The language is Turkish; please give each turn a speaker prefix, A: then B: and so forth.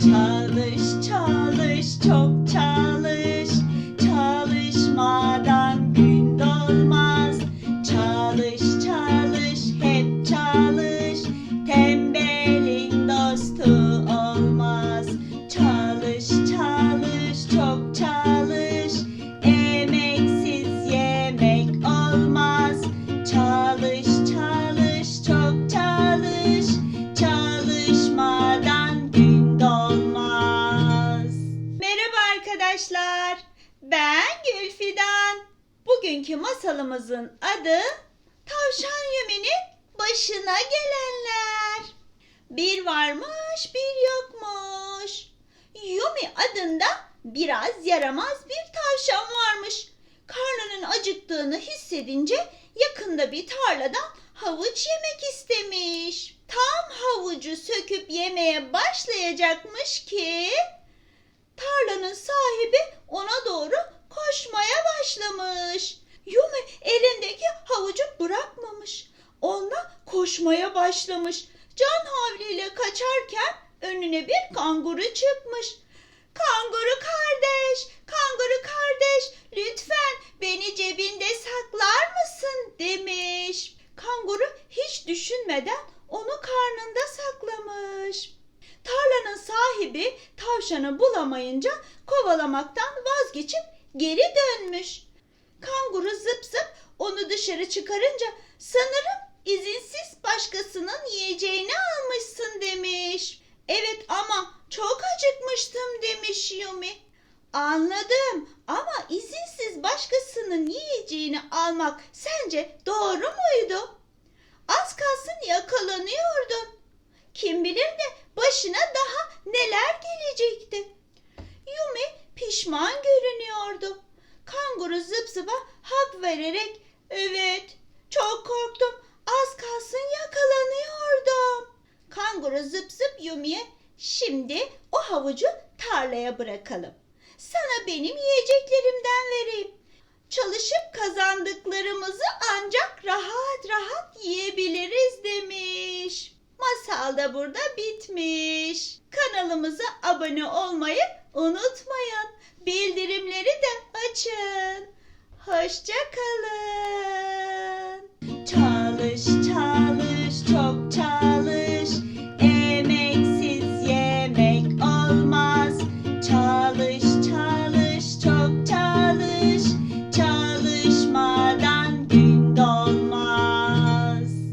A: Çalış çalış çok çalış arkadaşlar. Ben Gülfidan. Bugünkü masalımızın adı Tavşan Yumi'nin başına gelenler. Bir varmış bir yokmuş. Yumi adında biraz yaramaz bir tavşan varmış. Karnının acıktığını hissedince yakında bir tarladan havuç yemek istemiş. Tam havucu söküp yemeye başlayacakmış ki tarlanın sahibi ona doğru koşmaya başlamış. Yumi elindeki havucu bırakmamış. Onunla koşmaya başlamış. Can havliyle kaçarken önüne bir kanguru çıkmış. Kanguru kardeş, kanguru kardeş, lütfen beni cebinde saklar mısın demiş. Kanguru hiç düşünmeden onu karnında saklamış. Tarlanın sahibi tavşanı bulamayınca kovalamaktan vazgeçip geri dönmüş. Kanguru zıp zıp onu dışarı çıkarınca sanırım izinsiz başkasının yiyeceğini almışsın demiş. Evet ama çok acıkmıştım demiş Yumi. Anladım ama izinsiz başkasının yiyeceğini almak sence doğru muydu? Az kalsın yakalanıyordun. Kim bilir de başına daha neler gelecekti. Yumi pişman görünüyordu. Kanguru zıp zıpa hak vererek evet çok korktum az kalsın yakalanıyordum. Kanguru zıp zıp Yumi'ye şimdi o havucu tarlaya bırakalım. Sana benim yiyeceklerimden vereyim. Çalışıp kazandıklarımızı ancak rahat rahat yiyebiliriz demiş masal burada bitmiş. Kanalımıza abone olmayı unutmayın. Bildirimleri de açın. Hoşça kalın. Çalış çalış çok çalış. Emeksiz yemek olmaz. Çalış çalış çok çalış.